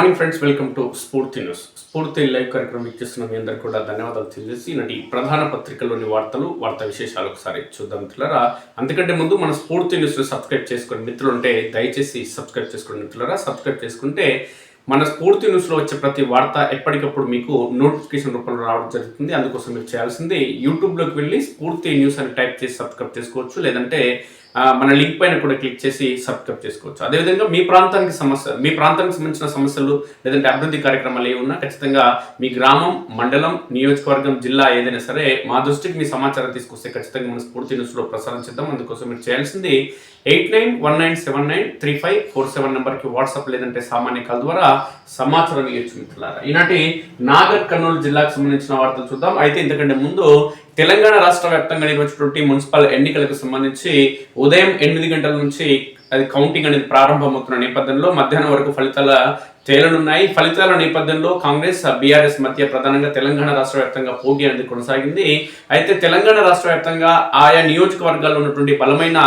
Morning friends welcome to Sphoorthi news. Sphoorthi live కార్యక్రమం ఇచ్చేస్తున్న మీ అందరికీ కూడా ధన్యవాదాలు తెలియజేసి నటి ప్రధాన పత్రికలోని వార్తలు వార్త విశేషాలు ఒకసారి చూద్దాం మిత్రులరా. అంతకంటే ముందు మన స్ఫూర్తి న్యూస్ సబ్స్క్రైబ్ చేసుకుని మిత్రులు ఉంటే దయచేసి సబ్స్క్రైబ్ చేసుకోండి మిత్రులరా సబ్స్క్రైబ్ చేసుకుంటే మన స్ఫూర్తి న్యూస్లో వచ్చే ప్రతి వార్త ఎప్పటికప్పుడు మీకు నోటిఫికేషన్ రూపంలో రావడం జరుగుతుంది. అందుకోసం మీరు చేయాల్సింది యూట్యూబ్లోకి వెళ్ళి స్ఫూర్తి న్యూస్ అని టైప్ చేసి సబ్స్క్రైబ్ చేసుకోవచ్చు. లేదంటే మన లింక్ పైన కూడా క్లిక్ చేసి సబ్స్క్రైబ్ చేసుకోవచ్చు. అదేవిధంగా మీ ప్రాంతానికి సమస్య మీ ప్రాంతానికి సంబంధించిన సమస్యలు లేదంటే అభివృద్ధి కార్యక్రమాలు ఏ ఉన్నా ఖచ్చితంగా మీ గ్రామం మండలం నియోజకవర్గం జిల్లా ఏదైనా సరే మా దృష్టికి మీ సమాచారం తీసుకొస్తే ఖచ్చితంగా మన స్ఫూర్తి న్యూస్లో ప్రసారం చేద్దాం. అందుకోసం మీరు చేయాల్సింది eight nine one nine seven nine three five four seven నెంబర్కి వాట్సాప్ లేదంటే సామాన్య కాల్ ద్వారా సమాచారం ఇవ్వచ్చు మిత్రులారా. ఈనాటి నాగర్ కర్నూలు జిల్లాకు సంబంధించిన వార్తలు చూద్దాం. అయితే ఇంతకంటే ముందు తెలంగాణ రాష్ట్ర వ్యాప్తంగా నిర్వహించినటువంటి మున్సిపల్ ఎన్నికలకు సంబంధించి ఉదయం ఎనిమిది గంటల నుంచి అది కౌంటింగ్ అనేది ప్రారంభమవుతున్న నేపథ్యంలో మధ్యాహ్నం వరకు ఫలితాల తేలనున్నాయి. ఫలితాల నేపథ్యంలో కాంగ్రెస్ బీఆర్ఎస్ మధ్య ప్రధానంగా తెలంగాణ రాష్ట్ర వ్యాప్తంగా పోటీ అనేది కొనసాగింది. అయితే తెలంగాణ రాష్ట్ర వ్యాప్తంగా ఆయా నియోజకవర్గాల్లో ఉన్నటువంటి బలమైన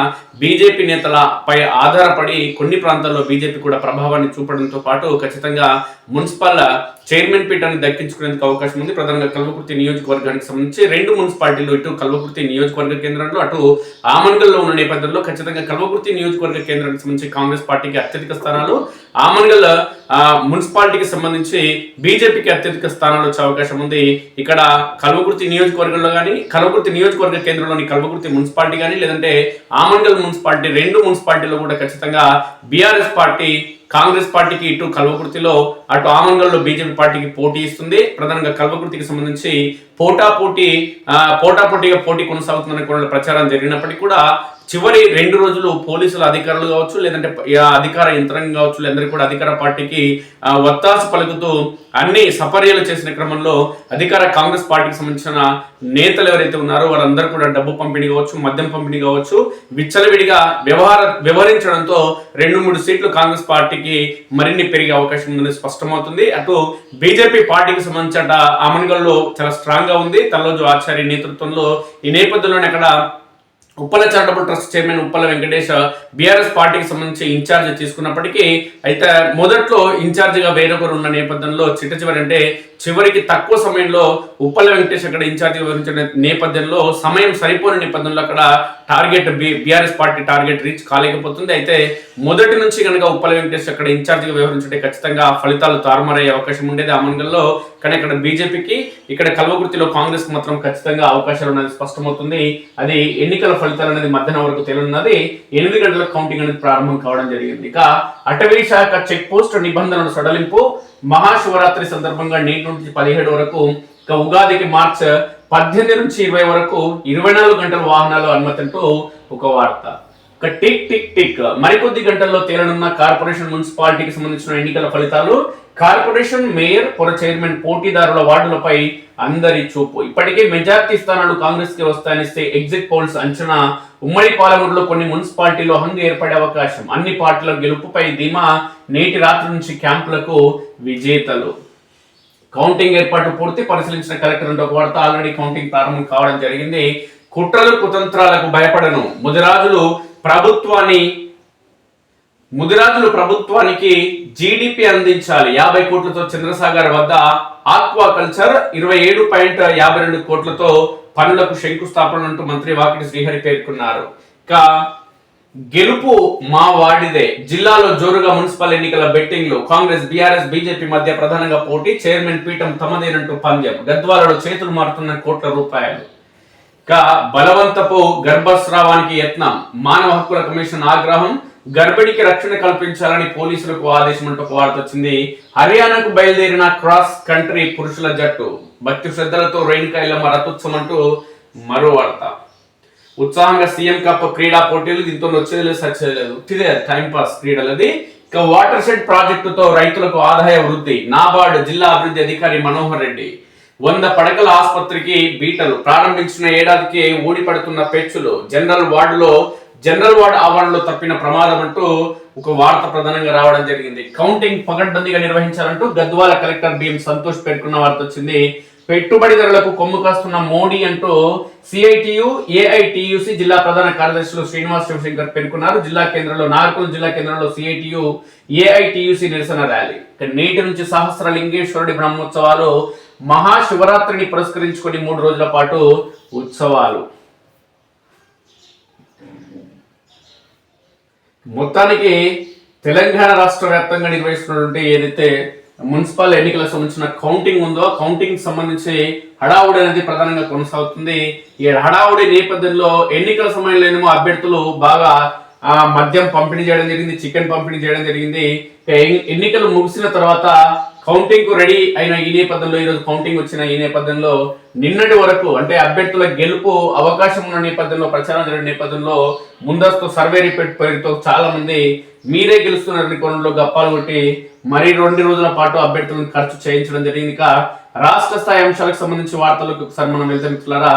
బీజేపీ నేతలపై ఆధారపడి కొన్ని ప్రాంతాల్లో బీజేపీ కూడా ప్రభావాన్ని చూపడంతో పాటు ఖచ్చితంగా మున్సిపల్ చైర్మన్ పీఠాన్ని దక్కించుకునేందుకు అవకాశం ఉంది. ప్రధానంగా కల్వకుర్తి నియోజకవర్గానికి సంబంధించి రెండు మున్సిపాలిటీలు ఇటు కల్వకుర్తి నియోజకవర్గ కేంద్రంలో అటు ఆమన్గల్లో ఉన్న నేపథ్యంలో ఖచ్చితంగా కల్వకుర్తి నియోజకవర్గ కేంద్రానికి సంబంధించి కాంగ్రెస్ పార్టీకి అత్యధిక స్థానాలు ఆమన్గల్ మున్సిపాలిటీకి సంబంధించి బీజేపీకి అత్యధిక స్థానాలు వచ్చే అవకాశం ఉంది. ఇక్కడ కల్వకుర్తి నియోజకవర్గంలో కానీ కల్వకుర్తి నియోజకవర్గ కేంద్రంలోని కల్వకుర్తి మున్సిపాలిటీ కానీ లేదంటే ఆమన్గల్ మున్సిపాలిటీ రెండు మున్సిపాలిటీలో కూడా ఖచ్చితంగా బీఆర్ఎస్ పార్టీ కాంగ్రెస్ పార్టీకి ఇటు కల్వకుర్తిలో అటు ఆమంగల్లో బీజేపీ పార్టీకి పోటీ ఇస్తుంది. ప్రధానంగా కల్వకుర్తికి సంబంధించి పోటా పోటీ ఆ, పోటా పోటీగా పోటీ కొనసాగుతుందని కూడా ప్రచారం జరిగినప్పటికీ కూడా చివరి రెండు రోజులు పోలీసుల అధికారులు కావచ్చు లేదంటే అధికార యంత్రాంగం కావచ్చు లేదందరూ కూడా అధికార పార్టీకి వత్తాసు పలుకుతూ అన్ని సపర్యలు చేసిన క్రమంలో అధికార కాంగ్రెస్ పార్టీకి సంబంధించిన నేతలు ఎవరైతే ఉన్నారో వారందరూ కూడా డబ్బు పంపిణీ కావచ్చు మద్యం పంపిణీ కావచ్చు విచ్చలవిడిగా వ్యవహార వ్యవహరించడంతో రెండు మూడు సీట్లు కాంగ్రెస్ పార్టీకి మరిన్ని పెరిగే అవకాశం ఉందని స్పష్టమవుతుంది. అటు బీజేపీ పార్టీకి సంబంధించిన అట ఆమన్గల్లో చాలా స్ట్రాంగ్గా ఉంది. తల్లోజు ఆచార్య నేతృత్వంలో ఈ నేపథ్యంలోనే అక్కడ Uppala charitable trust chairman Uppala Venkatesh BRS పార్టీకి సంబంధించి ఇన్ఛార్జ్ తీసుకున్నప్పటికీ అయితే మొదట్లో ఇన్ఛార్జిగా వేరొకరు ఉన్న నేపథ్యంలో చిట్ట చివరి అంటే చివరికి తక్కువ సమయంలో ఉప్పల వెంకటేష్ అక్కడ ఇన్ఛార్జ్ వివరించిన నేపథ్యంలో సమయం సరిపోని నేపథ్యంలో అక్కడ target BRS party target reach కాలేకపోతుంది. అయితే మొదటి నుంచి కనుక ఉప్పల వెంకటేష్ అక్కడ ఇన్ఛార్జిగా వ్యవహరించుంటే ఖచ్చితంగా ఫలితాలు తారుమారయ్యే అవకాశం ఉండేది. అమన్గల్లో కానీ ఇక్కడ బీజేపీకి ఇక్కడ కల్వకుర్తిలో కాంగ్రెస్ మాత్రం ఖచ్చితంగా అవకాశాలు ఉన్నది స్పష్టమవుతుంది. అది ఎన్నికల ఫలితాలు అనేది మధ్యాహ్నం వరకు తెలియనున్నది. ఎనిమిది గంటల కౌంటింగ్ అనేది ప్రారంభం కావడం జరిగింది. ఇక అటవీ శాఖ చెక్ పోస్ట్ నిబంధనల సడలింపు. మహాశివరాత్రి సందర్భంగా నేటి నుంచి పదిహేడు వరకు ఇక ఉగాదికి మార్చ్ పద్దెనిమిది నుంచి ఇరవై వరకు ఇరవై నాలుగు గంటల వాహనాలు అనుమతింటూ ఒక వార్త. ఒక టిక్ టిక్ టిక్. మరికొద్ది గంటల్లో తేలనున్న కార్పొరేషన్ మున్సిపాలిటీకి సంబంధించిన ఎన్నికల ఫలితాలు కార్పొరేషన్ మేయర్ పొర చైర్మన్ పోటీదారుల వార్డులపై అందరి చూపు. ఇప్పటికే మెజార్టీ స్థానాలు కాంగ్రెస్కి వస్తాయనిస్తే ఎగ్జిట్ పోల్స్ అంచనా ఉమ్మడి పాలమూరులో కొన్ని మున్సిపాలిటీలో హంగు ఏర్పడే అవకాశం. అన్ని పార్టీల గెలుపుపై ధీమా నేటి రాత్రి నుంచి క్యాంపులకు విజేతలు. కౌంటింగ్ ఏర్పాటు పూర్తి పరిశీలించిన కలెక్టర్ అంటే ఒక వార్త. ఆల్రెడీ కౌంటింగ్ ప్రారంభం కావడం జరిగింది. కుట్రలు కుతంత్రాలకు భయపడను. ముదిరాజులు ప్రభుత్వాన్ని ముదిరాజులు ప్రభుత్వానికి జీడిపి అందించాలి. యాభై కోట్లతో చంద్రసాగర్ వద్ద ఆక్వా కల్చర్ ఇరవై ఏడు పాయింట్ యాభై రెండు కోట్లతో పనులకు శంకుస్థాపన అంటూ మంత్రి వాకిటి శ్రీహరి పేర్కొన్నారు. ఇక గెలుపు మా వాడిదే. జిల్లాలో జోరుగా మున్సిపల్ ఎన్నికల బెట్టింగ్లు. కాంగ్రెస్ బీఆర్ఎస్ బీజేపీ మధ్య ప్రధానంగా పోటీ. చైర్మన్ పీఠం తమదేనంటూ పంద్యం. గద్వాలలో చేతులు మారుతున్న కోట్ల రూపాయలు. బలవంతపు గర్భస్రావానికి యత్నం. మానవ హక్కుల కమిషన్ ఆగ్రహం గర్భిణికి రక్షణ కల్పించాలని పోలీసులకు ఆదేశం అంటూ ఒక వార్త వచ్చింది. హర్యానాకు బయలుదేరిన క్రాస్ కంట్రీ పురుషుల జట్టు. భక్తి శ్రద్ధలతో రేణుకాయలమ్మ రథోత్సవం అంటూ మరో వార్త. ఉత్సాహంగా సీఎం కప్ క్రీడా పోటీలు దీంతో వచ్చేది లేదు సచ్చేది లేదు. ఇదే టైం పాస్ క్రీడలది. ఇక వాటర్ షెడ్ ప్రాజెక్టుతో రైతులకు ఆదాయ వృద్ధి. నాబార్డ్ జిల్లా అభివృద్ధి అధికారి మనోహర్ రెడ్డి. వంద పడకల ఆసుపత్రికి బీటలు. ప్రారంభించిన ఏడాదికి ఊడిపడుతున్న పెచ్చులు. జనరల్ వార్డులో జనరల్ వార్డ్ ఆవరణలో తప్పిన ప్రమాదం అంటూ ఒక వార్త ప్రధానంగా రావడం జరిగింది. కౌంటింగ్ పగడ్బందీగా నిర్వహించాలంటూ Gadwal collector B M Santosh పేర్కొన్న వార్త వచ్చింది. పెట్టుబడిదారులకు కొమ్ము కాస్తున్న మోడీ అంటూ సిఐటియు ఏఐటియుసి జిల్లా ప్రధాన కార్యదర్శులు శ్రీనివాస్ శివశంకర్ పేర్కొన్నారు. జిల్లా కేంద్రంలో నాగర్కల్ జిల్లా కేంద్రంలో సిఐటియు ఏఐటియుసి నిరసన ర్యాలీ. నేటి నుంచి సహస్ర లింగేశ్వరుడి బ్రహ్మోత్సవాలు మహాశివరాత్రిని పురస్కరించుకొని మూడు రోజుల పాటు ఉత్సవాలు. మొత్తానికి తెలంగాణ రాష్ట్ర వ్యాప్తంగా నిర్వహిస్తున్నటువంటి ఏదైతే మున్సిపల్ ఎన్నికలకు సంబంధించిన కౌంటింగ్ ఉందో కౌంటింగ్ సంబంధించి హడావుడి అనేది ప్రధానంగా కొనసాగుతుంది. ఈ హడావుడి నేపథ్యంలో ఎన్నికల సమయంలోనేమో అభ్యర్థులు బాగా ఆ, మద్యం పంపిణీ చేయడం జరిగింది చికెన్ పంపిణీ చేయడం జరిగింది. ఎన్నికలు ముగిసిన తర్వాత కౌంటింగ్కు రెడీ అయిన ఈ నేపథ్యంలో ఈరోజు కౌంటింగ్ వచ్చిన ఈ నేపథ్యంలో నిన్నటి వరకు అంటే అభ్యర్థుల గెలుపు అవకాశం ఉన్న నేపథ్యంలో ప్రచారం జరిగిన నేపథ్యంలో ముందస్తు సర్వే రిపోర్ట్ పేరుతో చాలా మంది మీరే గెలుస్తున్నారని కొనలో గప్పాలు కొట్టి మరి రెండు రోజుల పాటు అభ్యర్థులను ఖర్చు చేయించడం జరిగింది. ఇక రాష్ట్ర స్థాయి అంశాలకు సంబంధించి వార్తలకు ఒకసారి మనం వెళ్తే మిత్రులారా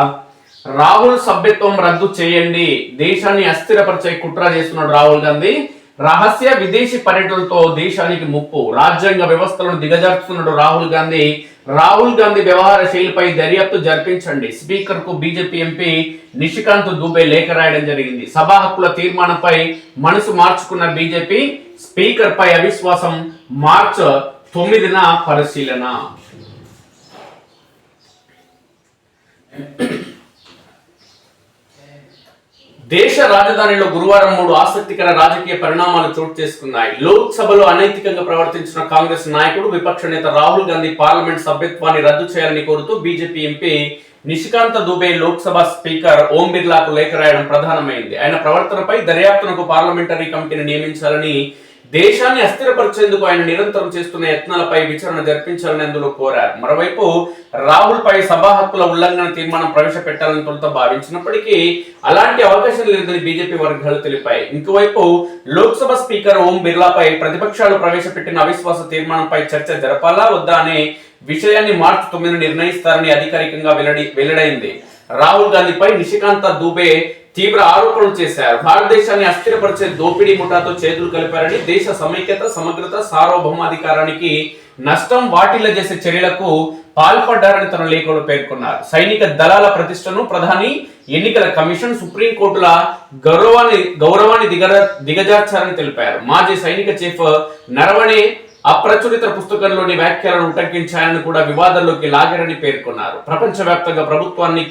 రాహుల్ సభ్యత్వం రద్దు చేయండి దేశాన్ని అస్థిరపరిచే కుట్ర చేస్తున్నాడు రాహుల్ గాంధీ. రహస్య విదేశీ పర్యటనలతో దేశానికి ముప్పు. రాజ్యాంగ వ్యవస్థలను దిగజార్చుతున్నాడు రాహుల్ గాంధీ. రాహుల్ గాంధీ వ్యవహార శైలిపై దర్యాప్తు జరిపించండి. స్పీకర్కు బీజేపీ ఎంపీ నిషికాంత్ దుబే లేఖ రాయడం జరిగింది. సభా హక్కుల తీర్మానంపై మనసు మార్చుకున్న బీజేపీ స్పీకర్ పై అవిశ్వాసం మార్చ్ తొమ్మిదిన పరిశీలన. దేశ రాజధానిలో గురువారం మూడు ఆసక్తికర రాజకీయ పరిణామాలు చోటు చేసుకున్నాయి. లోక్సభలో అనైతికంగా ప్రవర్తించిన కాంగ్రెస్ నాయకుడు విపక్ష నేత రాహుల్ గాంధీ పార్లమెంట్ సభ్యత్వాన్ని రద్దు చేయాలని కోరుతూ BJP MP Nishikant Dubey Lok Sabha speaker Om బిర్లాకు లేఖ రాయడం ప్రధానమైంది. ఆయన ప్రవర్తనపై దర్యాప్తునకు పార్లమెంటరీ కమిటీని నియమించాలని దేశాన్ని అస్థిరపరిచేందుకు ఆయన నిరంతరం చేస్తున్న యత్నాలపై విచారణ జరిపించాలని అందులో కోరారు. మరోవైపు రాహుల్ పై సభా హక్కుల ఉల్లంఘన తీర్మానం ప్రవేశపెట్టాలని తొలుత భావించినప్పటికీ అలాంటి అవకాశం లేదని బీజేపీ వర్గాలు తెలిపాయి. ఇంకోవైపు లోక్సభ స్పీకర్ ఓం బిర్లాపై ప్రతిపక్షాలు ప్రవేశపెట్టిన అవిశ్వాస తీర్మానంపై చర్చ జరపాలా వద్దా అనే విషయాన్ని మార్చి తొమ్మిది నిర్ణయిస్తారని అధికారికంగా వెల్లడి వెల్లడైంది. రాహుల్ గాంధీపై నిశికాంత దూబే తీవ్ర ఆరోపణలు చేశారు. భారతదేశాన్ని అస్థిరపరిచే దోపిడీ ముఠాతో చేతులు కలిపారని దేశ సమైక్యత సమగ్రత సార్వభౌమాధికారానికి నష్టం వాటిల్ల చేసే చర్యలకు పాల్పడ్డారని తన లేఖలో పేర్కొన్నారు. సైనిక దళాల ప్రతిష్టను ప్రధాని ఎన్నికల కమిషన్ సుప్రీంకోర్టుల గౌరవాన్ని గౌరవాన్ని దిగ దిగజార్చారని తెలిపారు. మాజీ సైనిక చీఫ్ నరవణే అప్రచురిత పుస్తకంలోని వ్యాఖ్యలను ఉటంకించాయని కూడా వివాదంలోకి లాగారని పేర్కొన్నారు. ప్రపంచవ్యాప్తంగా ప్రభుత్వాన్ని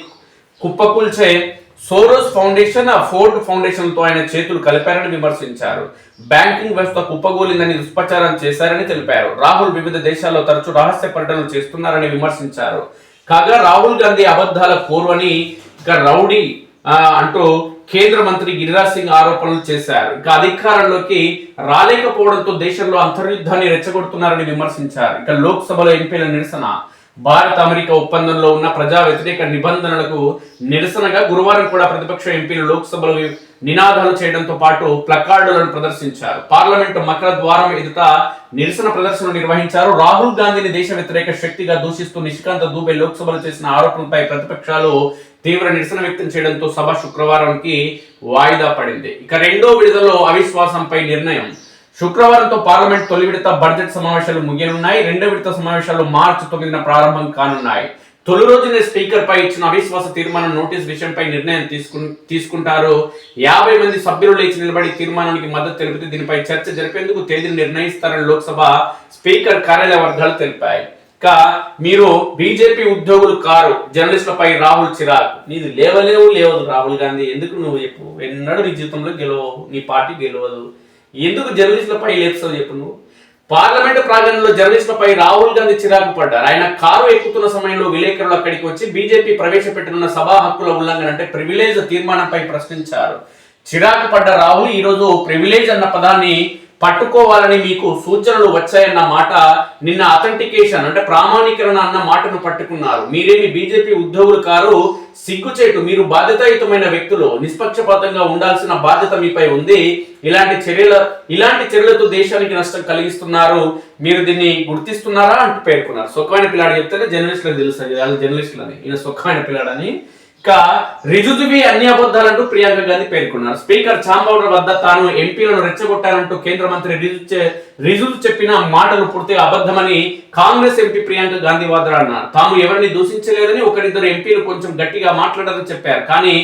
కుప్పకూల్చే సోరోస్ ఫౌండేషన్ ఆ ఫోర్డ్ ఫౌండేషన్తో ఆయన చేతులు కలిపారని విమర్శించారు. బ్యాంకింగ్ వ్యవస్థ కుప్పగోలిందని దుష్ప్రచారం చేశారని తెలిపారు. రాహుల్ వివిధ దేశాల్లో తరచూ రహస్య పర్యటనలు చేస్తున్నారని విమర్శించారు. కాగా రాహుల్ గాంధీ అబద్ధాల కోరువని ఇక రౌడీ అంటూ కేంద్ర మంత్రి గిరిరాజ్ సింగ్ ఆరోపణలు చేశారు. ఇక అధికారంలోకి రాలేకపోవడంతో దేశంలో అంతర్యుద్ధాన్ని రెచ్చగొడుతున్నారని విమర్శించారు. ఇక లోక్సభలో ఎంపీల నిరసన భారత్ అమెరికా ఒప్పందంలో ఉన్న ప్రజా వ్యతిరేక నిబంధనలకు నిరసనగా గురువారం కూడా ప్రతిపక్ష ఎంపీలు లోక్సభలో నినాదాలు చేయడంతో పాటు ప్లకార్డులను ప్రదర్శించారు. పార్లమెంటు మకర ద్వారం ఎదుట నిరసన ప్రదర్శన నిర్వహించారు. రాహుల్ గాంధీని దేశ వ్యతిరేక శక్తిగా దూషిస్తూ నిష్కాంత దూబే లోక్సభలో చేసిన ఆరోపణలపై ప్రతిపక్షాలు తీవ్ర నిరసన వ్యక్తం చేయడంతో సభ శుక్రవారంకి వాయిదా పడింది. ఇక రెండో విడుదలలో అవిశ్వాసంపై నిర్ణయం. శుక్రవారంతో పార్లమెంట్ తొలి విడత బడ్జెట్ సమావేశాలు ముగియనున్నాయి. రెండో విడత సమావేశాలు మార్చి తొమ్మిదిన ప్రారంభం కానున్నాయి. తొలి రోజునే స్పీకర్ పై ఇచ్చిన అవిశ్వాస తీర్మానం నోటీస్ విషయంపై నిర్ణయం తీసుకు తీసుకుంటారు. యాభై మంది సభ్యులు లేచి నిలబడి తీర్మానానికి మద్దతు తెలిపితే దీనిపై చర్చ జరిపేందుకు తేదీని నిర్ణయిస్తారని లోక్సభ స్పీకర్ కార్యాలయ వర్గాలు తెలిపాయి. ఇక మీరు బీజేపీ ఉద్యోగులు కారు జర్నలిస్టులపై రాహుల్ చిరాక్ నీది లేవలేవు లేవదు రాహుల్ గాంధీ. ఎందుకు నువ్వు చెప్పు? ఎన్నడూ నీ జీవితంలో గెలవవు నీ పార్టీ గెలవదు. ఎందుకు జర్నలిస్టులపై లేపుతావు చెప్పు నువ్వు? పార్లమెంటు ప్రాంగణంలో జర్నలిస్టులపై రాహుల్ గాంధీ చిరాకు పడ్డారు. ఆయన కారు ఎక్కుతున్న సమయంలో విలేకరులు అక్కడికి వచ్చి బీజేపీ ప్రవేశపెట్టనున్న సభా హక్కుల ఉల్లంఘన అంటే ప్రివిలేజ్ తీర్మానంపై ప్రశ్నించారు. చిరాకు పడ్డ రాహుల్ ఈరోజు ప్రివిలేజ్ అన్న పదాన్ని పట్టుకోవాలని మీకు సూచనలు వచ్చాయన్న మాట నిన్న అథెంటికేషన్ అంటే ప్రామాణీకరణ అన్న మాటను పట్టుకున్నారు. మీరేమి బీజేపీ ఉద్యోగులు కారు సిగ్గుచేటు మీరు బాధ్యతాయుతమైన వ్యక్తులు నిష్పక్షపాతంగా ఉండాల్సిన బాధ్యత మీపై ఉంది. ఇలాంటి చర్యల ఇలాంటి చర్యలతో దేశానికి నష్టం కలిగిస్తున్నారు. మీరు దీన్ని గుర్తిస్తున్నారా? అంటూ పేర్కొన్నారు. సుఖమైన పిల్లాడు చెప్తేనే జర్నలిస్టులకు తెలుస్తుంది జర్నలిస్టులని. ఈయన సుఖమైన పిల్లాడని ఇక రిజుజువి అన్ని అబద్ధాలంటూ ప్రియాంక గాంధీ పేర్కొన్నారు. స్పీకర్ చాంబౌడర్ వద్ద తాను ఎంపీలను రెచ్చగొట్టారంటూ కేంద్ర మంత్రి రిజు రిజు చెప్పిన మాటలు పూర్తిగా అబద్ధమని కాంగ్రెస్ ఎంపీ ప్రియాంక గాంధీ వాద్రా అన్నారు తాము ఎవరిని దూషించలేదని ఒకరిద్దరు ఎంపీలు కొంచెం గట్టిగా మాట్లాడారని చెప్పారు. కానీ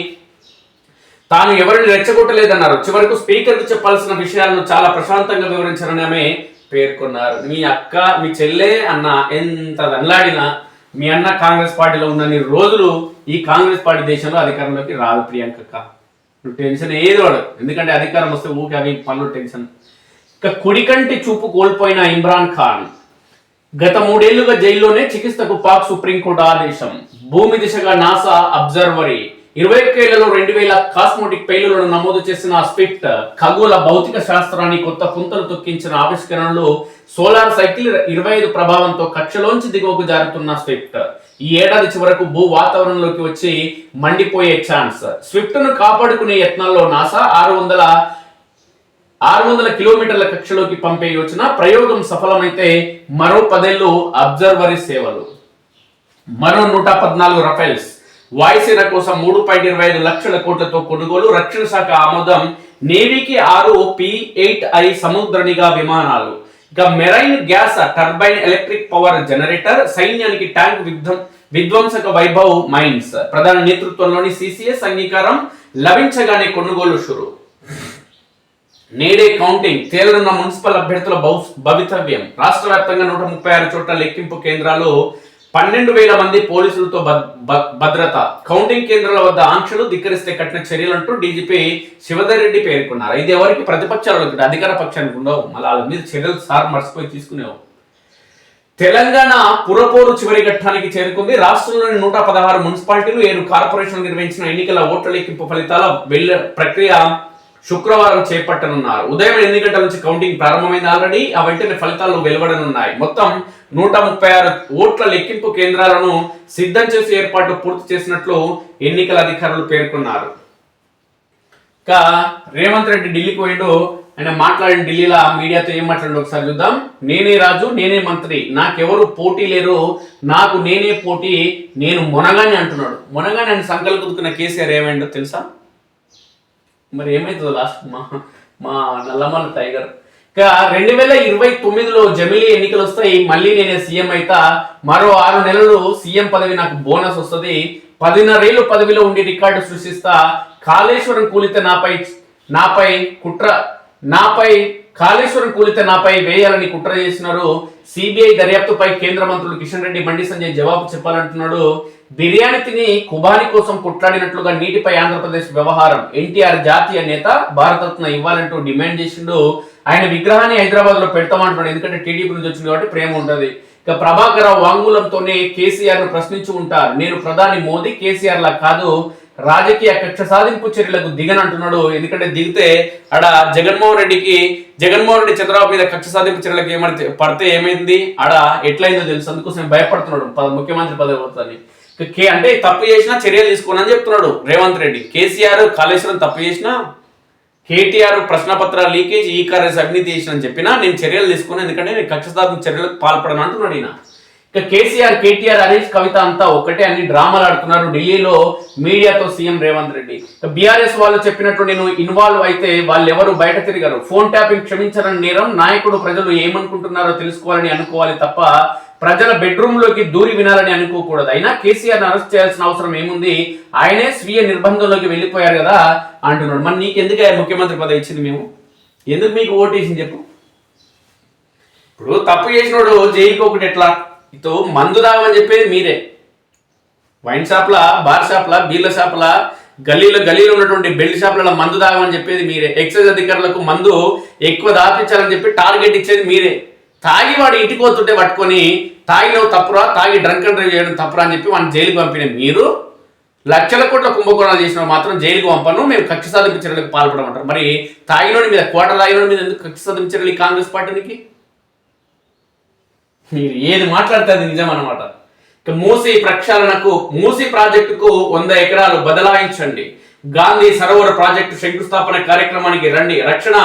తాను ఎవరిని రెచ్చగొట్టలేదన్నారు. చివరకు స్పీకర్కు చెప్పాల్సిన విషయాలను చాలా ప్రశాంతంగా వివరించారని ఆమె పేర్కొన్నారు. మీ అక్క మీ చెల్లె అన్న ఎంత దంలాడినా మీ అన్న కాంగ్రెస్ పార్టీలో ఉన్నన్ని రోజులు ఈ కాంగ్రెస్ పార్టీ దేశంలో అధికారంలోకి రాదు ప్రియాంక నువ్వు టెన్షన్ ఏది వాడు ఎందుకంటే అధికారం వస్తే ఊకే అవి పనులు టెన్షన్ ఇక కుడికంటి చూపు కోల్పోయిన ఇమ్రాన్ ఖాన్. గత మూడేళ్ళుగా జైల్లోనే చికిత్సకు పాక్ సుప్రీంకోర్టు ఆదేశం. భూమి దిశగా నాసా అబ్జర్వరీ. ఇరవై ఒక్కేళ్ళలో రెండు వేల కాస్మోటిక్ పేలులను నమోదు చేసిన స్విఫ్ట్ ఖగోళ భౌతిక శాస్త్రాన్ని కొత్త పుంతలు తొక్కించిన ఆవిష్కరణలు సోలార్ సైకిల్ ఇరవై ఐదు ప్రభావంతో కక్షలోంచి దిగువకు జారుతున్న స్విఫ్ట్. ఈ ఏడాది చివరకు భూ వాతావరణంలోకి వచ్చి మండిపోయే ఛాన్స్. స్విఫ్ట్ను కాపాడుకునే యత్నాల్లో నాసా ఆరు వందల ఆరు వందల కిలోమీటర్ల కక్షలోకి పంపే యోచన ప్రయోగం సఫలమైతే మరో పదేళ్ళు అబ్జర్వరీ సేవలు. మరో నూట పద్నాలుగు రఫైల్స్. వాయుసేన కోసం మూడు పాయింట్ ఇరవై ఐదు లక్షల కోట్లతో కొనుగోలు రక్షణ శాఖ ఆమోదం నేవీకి ఆరు పి ఎయిట్ ఐ సముద్రనిగా విమానాలు. ఇక marine gas turbine electric power generator సైన్యానికి ట్యాంక్ విధ్వం విధ్వంసక వైభవ్ మైన్స్. ప్రధాన నేతృత్వంలోని సిసిఎస్ అంగీకారం లభించగానే కొనుగోలు షురు. నేడే కౌంటింగ్ తేలనున్న మున్సిపల్ అభ్యర్థుల భౌ- భవితవ్యం. రాష్ట్ర వ్యాప్తంగా నూట ముప్పై ఆరు చోట్ల లెక్కింపు కేంద్రాలు పన్నెండు వేల మంది పోలీసులతో భ- భద్రత. కౌంటింగ్ కేంద్రాల వద్ద ఆంక్షలు ధిక్కరిస్తే కఠిన చర్యలంటూ డీజీపీ శివధర్ రెడ్డి పేర్కొన్నారు. ఇది ఎవరికి ప్రతిపక్షాలు అధికార పక్షానికి ఉండవు. మళ్ళీ వాళ్ళ మీద చర్యలు సార్ మర్చిపోయి తీసుకునేవు. తెలంగాణ పురపోరు చివరి ఘట్టానికి చేరుకుంది. రాష్ట్రంలోని నూట పదహారు మున్సిపాలిటీలు ఏడు కార్పొరేషన్లు నిర్వహించిన ఎన్నికల ఓట్ల లెక్కింపు ఫలితాల వెళ్ళ ప్రక్రియ శుక్రవారం చేపట్టనున్నారు. ఉదయం ఎన్ని గంటల నుంచి కౌంటింగ్ ప్రారంభమైంది ఆల్రెడీ. ఆ వెంటనే ఫలితాలు వెలువడనున్నాయి. మొత్తం నూట ముప్పై ఆరు ఓట్ల లెక్కింపు కేంద్రాలను సిద్ధం చేసే ఏర్పాటు పూర్తి చేసినట్లు ఎన్నికల అధికారులు పేర్కొన్నారు. ఇంకా రేవంత్ రెడ్డి ఢిల్లీకి పోయిండు. ఆయన మాట్లాడిన ఢిల్లీలో మీడియాతో ఏం మాట్లాడి ఒకసారి చూద్దాం. నేనే రాజు నేనే మంత్రి. నాకెవరు పోటీ లేరు. నాకు నేనే పోటీ నేను మొనగానే అంటున్నాడు. మొనగానే ఆయన సంకల్ కుదుకున్న కేసీఆర్ ఏమైందో తెలుసా? మరి ఏమైతుందో లాస్ట్ మా మా నల్లమల్ల టైగర్. రెండు వేల ఇరవై తొమ్మిదిలో జమిలీ ఎన్నికలు వస్తాయి. మళ్ళీ నేనే సీఎం అయితా. మరో ఆరు నెలలు సీఎం పదవి నాకు బోనస్ వస్తుంది. పదిన్నరేళ్ళు పదవిలో ఉండి రికార్డు సృష్టిస్తా. కాళేశ్వరం కూలితే నాపై నాపై కుట్ర నాపై కాళేశ్వరం కూలితే నాపై వేయాలని కుట్ర చేసినారు. సిబిఐ దర్యాప్తుపై కేంద్ర మంత్రులు కిషన్ రెడ్డి బండి సంజయ్ జవాబు చెప్పాలంటున్నాడు. బిర్యానీ తిని కుబాని కోసం కొట్లాడినట్లుగా నీటిపై ఆంధ్రప్రదేశ్ వ్యవహారం. ఎన్టీఆర్ జాతీయ నేత భారతరత్న ఇవ్వాలంటూ డిమాండ్ చేసిండు. ఆయన విగ్రహాన్ని హైదరాబాద్లో పెడతామంటున్నాడు. ఎందుకంటే టీడీపీ నుంచి వచ్చింది కాబట్టి ప్రేమ ఉంటుంది. ఇక ప్రభాకర్ వాంగులంతోనే వాంగ్మూలంతోనే కేసీఆర్ను ప్రశ్నించి ఉంటారు. నేను ప్రధాని మోదీ కేసీఆర్ లా కాదు రాజకీయ కక్ష సాధింపు చర్యలకు దిగనంటున్నాడు. ఎందుకంటే దిగితే ఆడ జగన్మోహన్ రెడ్డికి జగన్మోహన్ రెడ్డి చంద్రబాబు మీద కక్ష సాధింపు చర్యలకు ఏమైతే పడితే ఏమైంది? ఆడ ఎట్లయిందో తెలుసు. అందుకోసం భయపడుతున్నాడు. ముఖ్యమంత్రి పదవి అవుతుంది కే అంటే తప్పు చేసినా చర్యలు తీసుకోనని చెప్తున్నాడు రేవంత్ రెడ్డి. కేసీఆర్ కాళేశ్వరం తప్పు చేసినా కేటీఆర్ ప్రశ్నపత్ర లీకేజ్ ఈ కార్యస్ అవినీతి చేసినని చెప్పినా నేను చర్యలు తీసుకున్నాను ఎందుకంటే నేను కక్ష చర్యలకు పాల్పడను అంటున్నాడు ఈయన. ఇక కేసీఆర్ కేటీఆర్ హరీష్ కవిత అంతా ఒకటే అన్ని డ్రామాలు ఆడుతున్నారు ఢిల్లీలో మీడియాతో సీఎం రేవంత్ రెడ్డి. బీఆర్ఎస్ వాళ్ళు చెప్పినట్టు నేను ఇన్వాల్వ్ అయితే వాళ్ళు ఎవరు బయట తిరిగారు. ఫోన్ ట్యాపింగ్ క్షమించరని నేరం నాయకుడు ప్రజలు ఏమనుకుంటున్నారో తెలుసుకోవాలని అనుకోవాలి తప్ప ప్రజల బెడ్రూమ్లోకి దూరి వినాలని అనుకోకూడదు. అయినా కేసీఆర్ అరెస్ట్ చేయాల్సిన అవసరం ఏముంది? ఆయనే స్వీయ నిర్బంధంలోకి వెళ్ళిపోయారు కదా అంటున్నాడు. మరి నీకెందుకు ముఖ్యమంత్రి పదవి ఇచ్చింది మేము? ఎందుకు మీకు ఓటేసింది చెప్పు. ఇప్పుడు తప్పు చేసినోడు జైలుకి ఒకటి ఎట్లా? ఇతో మందు తాగమని చెప్పేది మీరే. వైన్ షాప్ల బార్ షాప్ల బీర్ల షాప్ల గల్లీలో గల్లీలో ఉన్నటువంటి బెల్ట్ షాప్లలో మందు తాగమని చెప్పేది మీరే. ఎక్సైజ్ అధికారులకు మందు ఎక్కువ దాపించాలని చెప్పి టార్గెట్ ఇచ్చేది మీరే. తాగి వాడు ఇంటికి పట్టుకొని తాగిలో తప్పురా తాగి డ్రంక్ అండ్ డ్రైవ్ చేయడం తప్పురా అని చెప్పి వాడిని జైలుకి పంపిన మీరు లక్షల కోట్ల కుంభకోణాలు చేసిన మాత్రం జైలుకు పంపను మేము కక్ష సాధింపు చర్యలకు పాల్పడమంటారు. మరి తాగినోడి మీద కోట తాగినోడి మీద ఎందుకు కక్ష సాధింపు చర్యలు కాంగ్రెస్ పార్టీనికి మీరు ఏది మాట్లాడితే అది నిజం అనమాట ఇక మూసీ ప్రక్షాళనకు మూసీ ప్రాజెక్టుకు వంద ఎకరాలు బదలాయించండి. గాంధీ సరోవర్ ప్రాజెక్టు శంకుస్థాపన కార్యక్రమానికి రండి. రక్షణ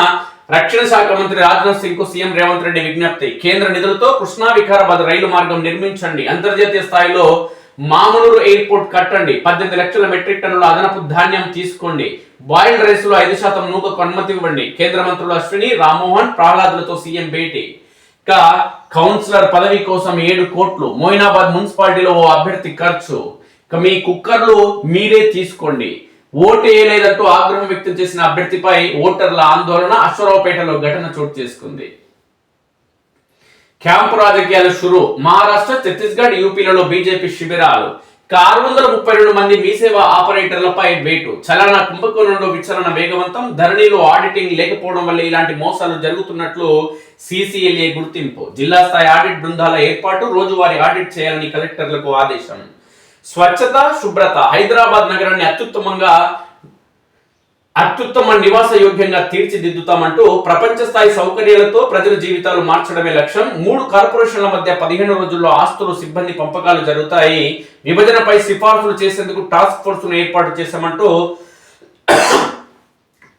రక్షణ శాఖ మంత్రి రాజ్నాథ్ సింగ్కు సీఎం రేవంత్ రెడ్డి విజ్ఞప్తి. కేంద్ర నిధులతో కృష్ణా వికారాబాద్ రైలు మార్గం నిర్మించండి. అంతర్జాతీయ స్థాయిలో మామూలు ఎయిర్పోర్ట్ కట్టండి. పద్దెనిమిది లక్షల మెట్రిక్ టన్నుల అదనపు ధాన్యం తీసుకోండి. బాయిల్డ్ రైస్లో ఐదు శాతం నూకకు అనుమతి ఇవ్వండి. కేంద్ర మంత్రులు అశ్విని రామ్మోహన్ ప్రహ్లాదులతో సీఎం భేటీ. ఇక కౌన్సిలర్ పదవి కోసం ఏడు కోట్లు. మోయినాబాద్ మున్సిపాలిటీలో ఓ అభ్యర్థి ఖర్చు. ఇక మీ కుక్కర్లు మీరే తీసుకోండి. ఓటు ఆగ్రహం వ్యక్తం చేసిన అభ్యర్థిపై ఓటర్ల ఆందోళన అశ్వరావుపేటలో ఘటన చోటు చేసుకుంది. క్యాంపు రాజకీయాలు షురు. మహారాష్ట్ర ఛత్తీస్గఢ్ యూపీలలో బీజేపీ శిబిరాలు. ఆరు వందల ముప్పై రెండు మంది మీసేవ ఆపరేటర్లపై వేటు. చలన కుంభకోణంలో విచారణ వేగవంతం. ధరణిలో ఆడిటింగ్ లేకపోవడం వల్ల ఇలాంటి మోసాలు జరుగుతున్నట్లు సీసీఎల్ఏ గుర్తింపు. జిల్లా స్థాయి ఆడిట్ బృందాల ఏర్పాటు రోజువారీ ఆడిట్ చేయాలని కలెక్టర్లకు ఆదేశం. స్వచ్ఛత శుభ్రత హైదరాబాద్ నగరాన్ని అత్యుత్తమంగా అత్యుత్తమ నివాస యోగ్యంగా తీర్చిదిద్దుతామంటూ ప్రపంచ స్థాయి సౌకర్యాలతో ప్రజల జీవితాలు మార్చడమే లక్ష్యం. మూడు కార్పొరేషన్ల మధ్య పదిహేను రోజుల్లో ఆస్తులు సిబ్బంది పంపకాలు జరుగుతాయి. విభజనపై సిఫార్సులు చేసేందుకు టాస్క్ ఫోర్స్ను ఏర్పాటు చేశామంటూ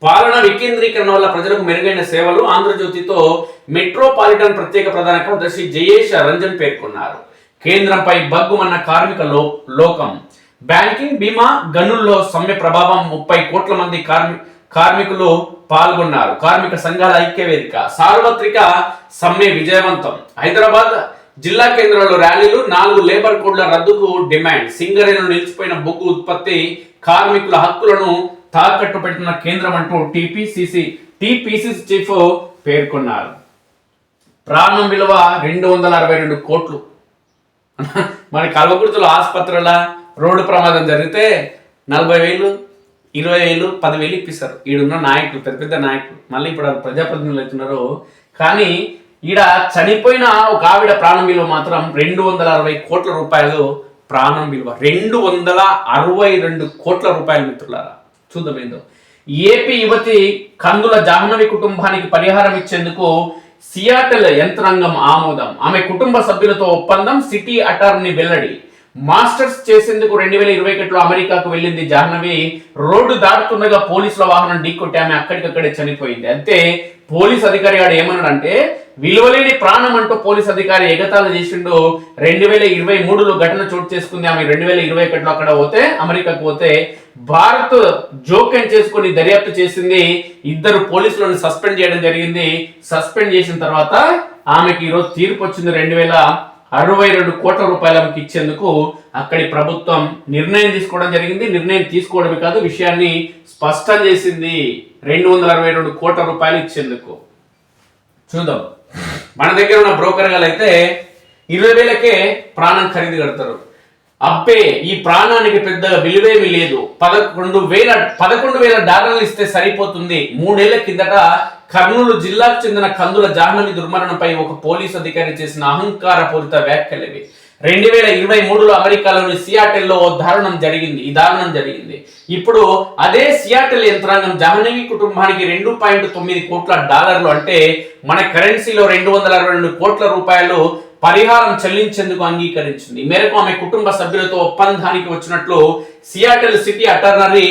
పాలన వికేంద్రీకరణ వల్ల ప్రజలకు మెరుగైన సేవలు. ఆంధ్రజ్యోతితో మెట్రోపాలిటన్ ప్రత్యేక ప్రధాన కార్యదర్శి జయేష్ రంజన్ పేర్కొన్నారు. కేంద్రంపై బగ్గుమన్న కార్మిక లో లోకం. బ్యాంకింగ్ బీమా గనుల్లో సమ్మె ప్రభావం ముప్పై కోట్ల మంది కార్మి కార్మికులు పాల్గొన్నారు. కార్మిక సంఘాల ఐక్య వేదిక సార్వత్రిక సమ్మె విజయవంతం. హైదరాబాద్ జిల్లా కేంద్రంలో ర్యాలీలు నాలుగు లేబర్ కోడ్ల రద్దుకు డిమాండ్. సింగరేణు నిలిచిపోయిన బొగ్గు ఉత్పత్తి కార్మికుల హక్కులను తాకట్టు పెడుతున్న కేంద్రం అంటూ టీపీసీసీ టీపీసీసీ చీఫ్ పేర్కొన్నారు. ప్రాణం విలువ రెండు వందల అరవై రెండు కోట్లు. మన కల్వకుర్తిలో ఆసుపత్రుల రోడ్డు ప్రమాదం జరిగితే నలభై వేలు ఇరవై వేలు పదివేలు ఇప్పిస్తారు. ఈడున్న నాయకులు పెద్ద పెద్ద నాయకులు. మళ్ళీ ఇప్పుడు ప్రజాప్రతినిధులు అవుతున్నారు. కానీ ఈడ చనిపోయిన ఒక ఆవిడ ప్రాణం విలువ మాత్రం రెండు వందల అరవై కోట్ల రూపాయలు ప్రాణం విలువ. రెండు వందల అరవై రెండు కోట్ల రూపాయలు మిత్రులారా. చూద్దాం ఏందో. ఏపీ యువతి కందుల జాహ్నవి కుటుంబానికి పరిహారం ఇచ్చేందుకు సియాటల్ యంత్రాంగం ఆమోదం. ఆమె కుటుంబ సభ్యులతో ఒప్పందం సిటీ అటార్నీ వెల్లడి. మాస్టర్స్ చేసేందుకు రెండు వేల ఇరవై ఒకటిలో అమెరికాకు వెళ్ళింది జాహ్నవి. రోడ్డు దాటుతుండగా పోలీసుల వాహనం ఢీకొట్టి ఆమె అక్కడికక్కడే చనిపోయింది. అంతే పోలీస్ అధికారి గారు ఏమన్నాడంటే విలువలేని ప్రాణం అంటూ పోలీస్ అధికారి ఎగతాళి చేసిండు. రెండు వేల ఇరవై మూడులో ఘటన చోటు చేసుకుంది ఆమె. రెండు వేల ఇరవై ఒకటిలో అక్కడ పోతే అమెరికాకు పోతే భారత్ జోక్యం చేసుకుని దర్యాప్తు చేసింది. ఇద్దరు పోలీసులను సస్పెండ్ చేయడం జరిగింది. సస్పెండ్ చేసిన తర్వాత ఆమెకి ఈరోజు తీర్పు వచ్చింది. రెండు వేల అరవై రెండు కోట్ల రూపాయలకు ఇచ్చేందుకు అక్కడి ప్రభుత్వం నిర్ణయం తీసుకోవడం జరిగింది. నిర్ణయం తీసుకోవడమే కాదు విషయాన్ని స్పష్టం చేసింది రెండు వందల అరవై రెండు కోట్ల రూపాయలు ఇచ్చేందుకు. చూద్దాం. మన దగ్గర ఉన్న బ్రోకర్ గారు అయితే ఇరవై వేలకే ప్రాణం ఖరీదు కడతారు. అబ్బే ఈ ప్రాణానికి పెద్ద విలువేమి లేదు. పదకొండు వేల పదకొండు వేల డాలర్లు ఇస్తే సరిపోతుంది. మూడేళ్ళ కిందట కర్నూలు జిల్లాకు చెందిన కందుల జాహ్నవి దుర్మరణంపై ఒక పోలీస్ అధికారి చేసిన అహంకారపూరిత వ్యాఖ్యలవి. రెండు వేల ఇరవై మూడులో అమెరికాలోని సియాటెల్లో ఓ దారుణం జరిగింది. ఈ దారుణం జరిగింది. ఇప్పుడు అదే సియాటెల్ యంత్రాంగం జాహ్నవి కుటుంబానికి రెండు పాయింట్ తొమ్మిది కోట్ల డాలర్లు అంటే మన కరెన్సీలో రెండు వందల అరవై రెండు కోట్ల రూపాయలు పరిహారం చెల్లించేందుకు అంగీకరించింది. ఈ మేరకు ఆమె కుటుంబ సభ్యులతో ఒప్పందానికి వచ్చినట్లు Seattle city attorney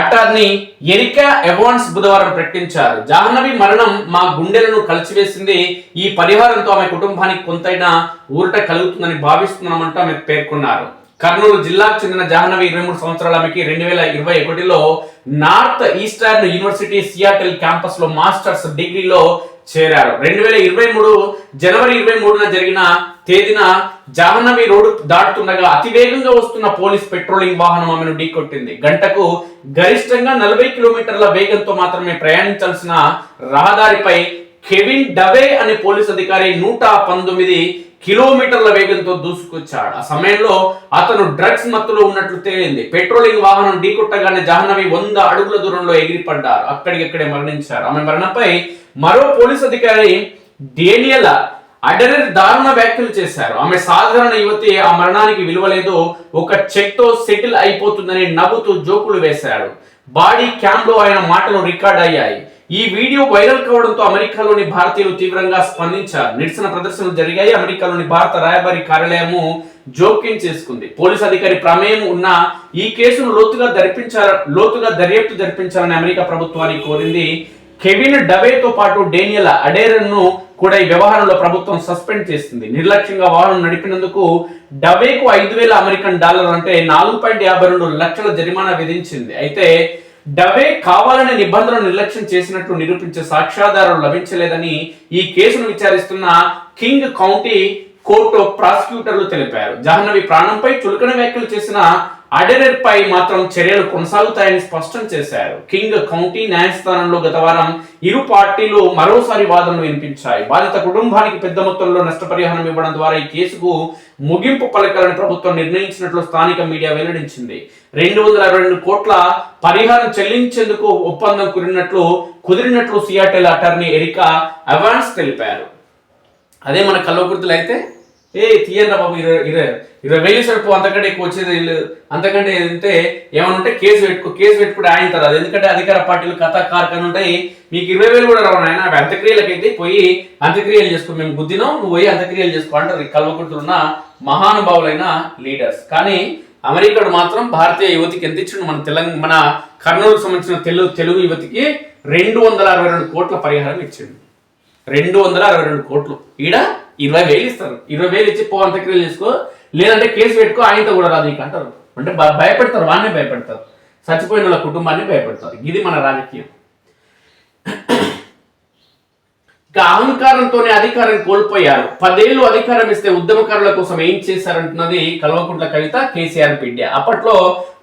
attorney Erica Evans బుధవారం ప్రకటించారు. జాహ్నవి మరణం మా గుండెలను కలిసివేసింది. ఈ పరిహారంతో ఆమె కుటుంబానికి కొంతైనా ఊరట కలుగుతుందని భావిస్తున్నామంటూ ఆమె పేర్కొన్నారు. కర్నూలు జిల్లాకు చెందిన జాహ్నవి ఇరవై మూడు సంవత్సరాల ఆమెకి రెండు వేల ఇరవై ఒకటిలో నార్త్ ఈస్టర్న్ యూనివర్సిటీ సియాటెల్ క్యాంపస్లో మాస్టర్స్ డిగ్రీలో చేరారు. రెండు వేల ఇరవై మూడు జనవరి ఇరవై మూడున జరిగిన తేదీన జాహ్నవి రోడ్డు దాటుతుండగా అతివేగంగా వస్తున్న పోలీస్ పెట్రోలింగ్ వాహనం ఆమెను ఢీకొట్టింది. గంటకు గరిష్టంగా నలభై కిలోమీటర్ల వేగంతో మాత్రమే ప్రయాణించాల్సిన రహదారిపై కెవిన్ డవే అనే పోలీస్ అధికారి నూట పంతొమ్మిది కిలోమీటర్ల వేగంతో దూసుకొచ్చాడు. ఆ సమయంలో అతను డ్రగ్స్ మత్తులో ఉన్నట్లు తేలింది. పెట్రోలింగ్ వాహనం ఢీకొట్టగానే జాహ్నవి వంద అడుగుల దూరంలో ఎగిరిపడ్డారు. అక్కడికక్కడే మరణించారు. ఆమె మరణంపై మరో పోలీస్ అధికారి డేనియల్ అడరర్ దారుణ వ్యాఖ్యలు చేశారు. ఆమె సాధారణ యువతి ఆ మరణానికి విలువలేదో ఒక చెక్తో సెటిల్ అయిపోతుందని నవ్వుతూ జోకులు వేశాడు. బాడీ క్యామ్లో ఆయన మాటలు రికార్డ్ అయ్యాయి. ఈ వీడియో వైరల్ కావడంతో అమెరికాలోని భారతీయులు తీవ్రంగా స్పందించారు. నిరసన ప్రదర్శనలు జరిగాయి. అమెరికాలోని భారత రాయబారి కార్యాలయము జోక్యం చేసుకుంది. పోలీస్ అధికారి ప్రమేయం ఉన్న ఈ కేసును లోతుగా జరిపించాల లోతుగా దర్యాప్తు జరిపించాలని అమెరికా ప్రభుత్వాన్ని కోరింది. కెవిన్ డబేతో పాటు డేనియల్ అడేరన్ను కూడా ఈ వ్యవహారంలో ప్రభుత్వం సస్పెండ్ చేసింది. నిర్లక్ష్యంగా వాహనం నడిపినందుకు డవేకు ఐదు వేల అమెరికన్ డాలర్ అంటే నాలుగు పాయింట్ యాభై రెండు లక్షల జరిమానా విధించింది. అయితే డవే కావాలనే నిబంధనలు నిర్లక్ష్యం చేసినట్లు నిరూపించే సాక్ష్యాధారం లభించలేదని ఈ కేసును విచారిస్తున్న కింగ్ కౌంటీ కోర్టు ప్రాసిక్యూటర్లు తెలిపారు. జాహ్నవి ప్రాణంపై చులకన వ్యాఖ్యలు చేసిన అడెనర్పై పై మాత్రం చర్యలు కొనసాగుతాయని స్పష్టం చేశారు. కింగ్ కౌంటీ న్యాయస్థానంలో గత వారం ఇరు పార్టీలు మరోసారి వాదనలు వినిపించాయి. బాధిత కుటుంబానికి పెద్ద మొత్తంలో నష్టపరిహారం ఇవ్వడం ద్వారా ఈ కేసుకు ముగింపు పలకాలని ప్రభుత్వం నిర్ణయించినట్లు స్థానిక మీడియా వెల్లడించింది. రెండు వందల అరవై రెండు కోట్ల పరిహారం చెల్లించేందుకు ఒప్పందం కుదిరినట్లు కుదిరినట్లు సియాటెల్ అటార్నీ ఎరికా అవాన్స్ తెలిపారు. అదే మన కల్వకుర్తులు అయితే ఏ తీయండి బాబు ఇరవై ఇరవై ఇరవై వేలు సరుపు అంతకంటే ఎక్కువ వచ్చేది వీళ్ళు అంతకంటే ఏంటంటే ఏమైనా ఉంటే కేసు పెట్టుకో కేసు పెట్టుకుంటే ఆయన అది ఎందుకంటే అధికార పార్టీలు కథ కార్ఖాన ఉంటాయి. మీకు ఇరవై వేలు కూడా రావు ఆయన అవి అంత్యక్రియలకు అయితే పోయి అంత్యక్రియలు చేసుకో మేము బుద్ధినాం నువ్వు పోయి అంత్యక్రియలు చేసుకో అంటారు కల్వకుంటున్న మహానుభావులైన లీడర్స్. కానీ అమెరికాడు మాత్రం భారతీయ యువతికి ఎంత ఇచ్చిండు? మన తెలంగాణ మన కర్నూలుకు సంబంధించిన తెలుగు తెలుగు యువతికి రెండు వందల అరవై రెండు కోట్ల పరిహారం ఇచ్చిండు. రెండు వందల అరవై రెండు కోట్లు. ఈడ ఇరవై వేలు ఇస్తారు. ఇరవై వేలు ఇచ్చి పో అంత్యక్రియలు చేసుకో లేదంటే కేసు పెట్టుకో ఆయనతో కూడా రాదు నీకు అంటారు. అంటే భ- భయపెడతారు వాడిని భయపెడతారు. చచ్చిపోయిన వాళ్ళ కుటుంబాన్ని భయపెడతారు. ఇది మన రాజకీయం. అహంకారంతోనే అధికారం కోల్పోయారు. పదేళ్ళు అధికారం ఇస్తే ఉద్యమకారుల కోసం ఏం చేశారంటున్నది కల్వకుంట్ల కవిత కేసీఆర్ పిండి అప్పట్లో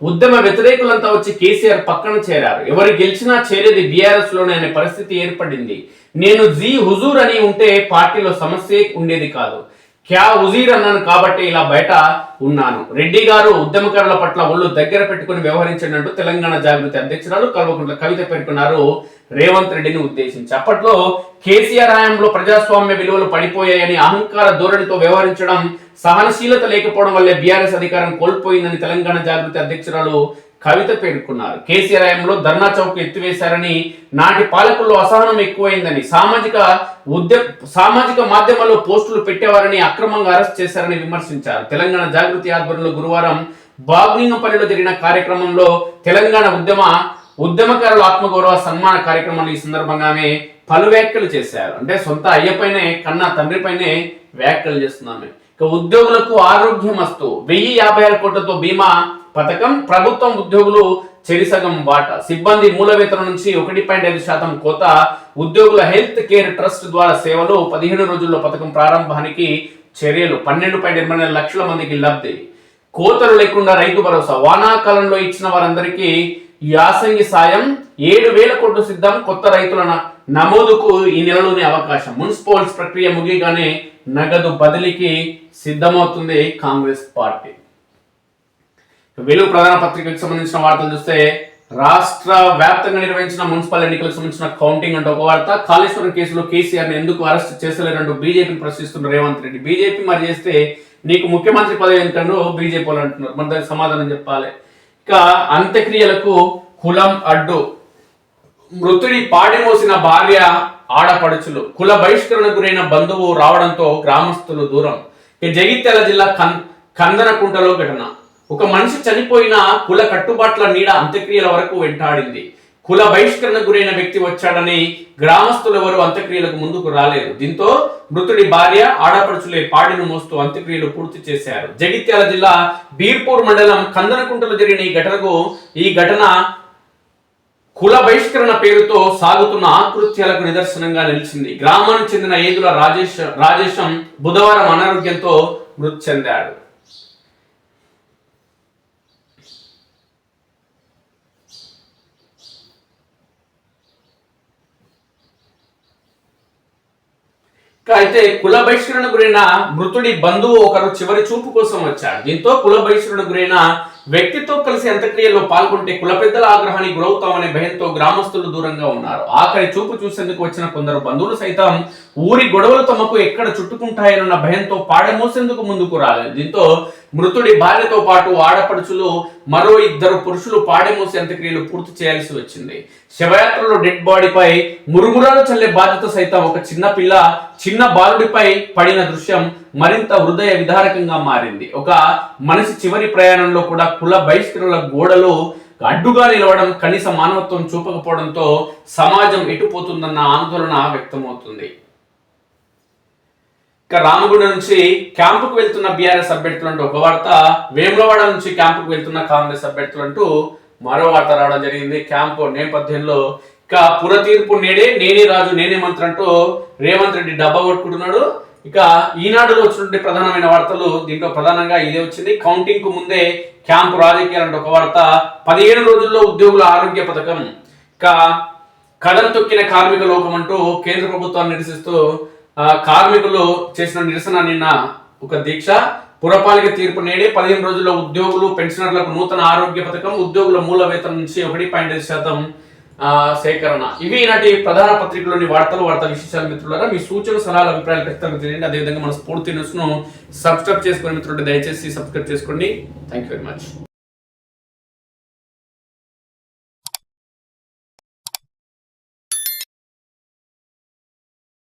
ఉద్యమ వ్యతిరేకులంతా వచ్చి కేసీఆర్ పక్కన చేరారు. ఎవరు గెలిచినా చేరేది బీఆర్ఎస్లోనే అనే పరిస్థితి ఏర్పడింది. నేను జీ హుజూర్ అని ఉంటే పార్టీలో సమస్య ఉండేది కాదు. క్యా ఉజీర్ అన్నాను కాబట్టి ఇలా బయట ఉన్నాను. రెడ్డి గారు ఉద్యమకారుల పట్ల ఒళ్ళు దగ్గర పెట్టుకుని వ్యవహరించినట్టు తెలంగాణ జాగృతి అధ్యక్షురాలు కల్వకుంట్ల కవిత పేర్కొన్నారు. రేవంత్ రెడ్డిని ఉద్దేశించి. అప్పట్లో కేసీఆర్ హయాంలో ప్రజాస్వామ్య విలువలు పడిపోయాయని అహంకార ధోరణితో వ్యవహరించడం సహనశీలత లేకపోవడం వల్లే బీఆర్ఎస్ అధికారం కోల్పోయిందని తెలంగాణ జాగృతి అధ్యక్షురాలు కవిత పేర్కొన్నారు. కేసీఆర్ హయాంలో ధర్నా చౌక్ ఎత్తివేశారని నాటి పాలకుల్లో అసహనం ఎక్కువైందని సామాజిక ఉద్య సామాజిక మాధ్యమాల్లో పోస్టులు పెట్టేవారని అక్రమంగా అరెస్ట్ చేశారని విమర్శించారు. తెలంగాణ జాగృతి ఆధ్వర్యంలో గురువారం బాగ్లింగపల్లిలో జరిగిన కార్యక్రమంలో తెలంగాణ ఉద్యమ ఉద్యమకారుల ఆత్మగౌరవ సన్మాన కార్యక్రమంలో ఈ సందర్భంగా ఆమె పలు వ్యాఖ్యలు చేశారు. అంటే సొంత అయ్యపైనే కన్నా తండ్రిపైనే వ్యాఖ్యలు చేస్తున్నామే. ఇక ఉద్యోగులకు ఆరోగ్యం వస్తూ వెయ్యి యాభై ఆరు కోట్లతో బీమా పథకం ప్రభుత్వం ఉద్యోగులు చెరిసగం వాటా. సిబ్బంది మూల వేతనం నుంచి ఒకటి పాయింట్ ఐదు శాతం కోత ఉద్యోగుల హెల్త్ కేర్ ట్రస్ట్ ద్వారా సేవలు పదిహేను రోజుల్లో పథకం ప్రారంభానికి చర్యలు. పన్నెండు పాయింట్ ఎనభై నాలుగు లక్షల మందికి లబ్ధి. కోతలు లేకుండా రైతు భరోసా. వానాకాలంలో ఇచ్చిన వారందరికీ యాసంగి సాయం ఏడు వేల కోట్లు సిద్ధం కొత్త రైతుల నమోదుకు ఈ నెలలోనే అవకాశం. మున్సిపల్స్ ప్రక్రియ ముగియగానే నగదు బదిలీకి సిద్ధమవుతుంది కాంగ్రెస్ పార్టీ. వెలుగు ప్రధాన పత్రికకు సంబంధించిన వార్తలు చూస్తే రాష్ట్ర వ్యాప్తంగా నిర్వహించిన మున్సిపల్ ఎన్నికలకు సంబంధించిన కౌంటింగ్ అంటే ఒక వార్త. కాళేశ్వరం కేసులో కేసీఆర్ ఎందుకు అరెస్ట్ చేసలేరంటూ బీజేపీని ప్రశ్నిస్తున్న రేవంత్ రెడ్డి. బీజేపీ మరి చేస్తే నీకు ముఖ్యమంత్రి పదవి ఎందుకంటూ బీజేపీ వాళ్ళు అంటున్నారు. మరి దానికి సమాధానం చెప్పాలి. ఇక అంత్యక్రియలకు కులం అడ్డు. మృతుడి పాడిమోసిన భార్య ఆడపడుచులు. కుల బహిష్కరణ గురైన బంధువు రావడంతో గ్రామస్తులు దూరం. జగిత్యాల జిల్లా కన్ కందనకుంటలో ఘటన. ఒక మనిషి చనిపోయిన కుల కట్టుబాట్ల నీడ అంత్యక్రియల వరకు వెంటాడింది. కుల బహిష్కరణ గురైన వ్యక్తి వచ్చాడని గ్రామస్తులు ఎవరు అంత్యక్రియలకు ముందుకు రాలేదు దీంతో మృతుడి భార్య ఆడపడుచులే పాడిను మోస్తూ అంత్యక్రియలు పూర్తి చేశారు. జగిత్యాల జిల్లా బీర్పూర్ మండలం కందనకుంటలో జరిగిన ఈ ఘటనకు ఈ ఘటన కుల బహిష్కరణ పేరుతో సాగుతున్న ఆకృత్యాలకు నిదర్శనంగా నిలిచింది. గ్రామానికి చెందిన ఏదుల రాజేష్ రాజేశం బుధవారం అనారోగ్యంతో మృతి చెందాడు. అయితే కుల బహిష్కరణ గురైన మృతుడి బంధువు ఒకరు చివరి చూపు కోసం వచ్చాడు దీంతో కుల బహిష్కరణ గురైన వ్యక్తితో కలిసి అంత్యక్రియల్లో పాల్గొంటే కుల పెద్దల ఆగ్రహానికి గురవుతామనే భయంతో గ్రామస్తులు దూరంగా ఉన్నారు. ఆఖరి చూపు చూసేందుకు వచ్చిన కొందరు బంధువులు సైతం ఊరి గొడవలు తమకు ఎక్కడ చుట్టుకుంటాయనన్న భయంతో పాడమోసేందుకు ముందుకు రాలేదు. దీంతో మృతుడి భార్యతో పాటు ఆడపడుచులు మరో ఇద్దరు పురుషులు పాడెమూసి అంత్యక్రియలు పూర్తి చేయాల్సి వచ్చింది. శవయాత్రలో డెడ్ బాడీపై మురుమురాలు చల్లే బాధ్యత సైతం ఒక చిన్న పిల్ల చిన్న బాలుడిపై పడిన దృశ్యం మరింత హృదయ విధారకంగా మారింది. ఒక మనిషి చివరి ప్రయాణంలో కూడా కుల బహిష్కరుల గోడలు అడ్డుగా నిలవడం కనీస మానవత్వం చూపకపోవడంతో సమాజం ఎటుపోతుందన్న ఆందోళన వ్యక్తమవుతుంది. ఇక రామగుండ నుంచి క్యాంపుకు వెళ్తున్న బీఆర్ఎస్ అభ్యర్థులు అంటూ ఒక వార్త వేములవాడ నుంచి క్యాంపుకు వెళ్తున్న కాంగ్రెస్ అభ్యర్థులు అంటూ మరో వార్త రావడం జరిగింది. క్యాంపు నేపథ్యంలో ఇక పుర తీర్పు నేడే నేనే రాజు నేనే మంత్రి అంటూ రేవంత్ రెడ్డి డబ్బా కొట్టుకుంటున్నాడు. ఇక ఈనాడులో వచ్చినటువంటి ప్రధానమైన వార్తలు దీంట్లో ప్రధానంగా ఇదే వచ్చింది. కౌంటింగ్కు ముందే క్యాంపు రాజకీయాలు అంటే ఒక వార్త. పదిహేను రోజుల్లో ఉద్యోగుల ఆరోగ్య పథకం. ఇక కథం తొక్కిన కార్మిక లోకం అంటూ కేంద్ర ప్రభుత్వాన్ని నిరసిస్తూ కార్మికులు చేసిన నిరసన నిన్న ఒక దీక్ష. పురపాలిక తీర్పు నేడే పదిహేను రోజుల్లో ఉద్యోగులు పెన్షనర్లకు నూతన ఆరోగ్య పథకం ఉద్యోగుల మూల వేతనం నుంచి ఒకటి పాయింట్ ఐదు శాతం సేకరణ. ఇవి ఈనాటి ప్రధాన పత్రికలోని వార్తలు వార్తా విశేషాలు మిత్రులారా. మీ సూచన సలహాలు అభిప్రాయాలు ఖచ్చితంగా తెలియండి. అదేవిధంగా మన స్ఫూర్తి న్యూస్ను సబ్స్క్రైబ్ చేసుకునే మిత్రులు దయచేసి సబ్స్క్రైబ్ చేసుకోండి. Thank you very much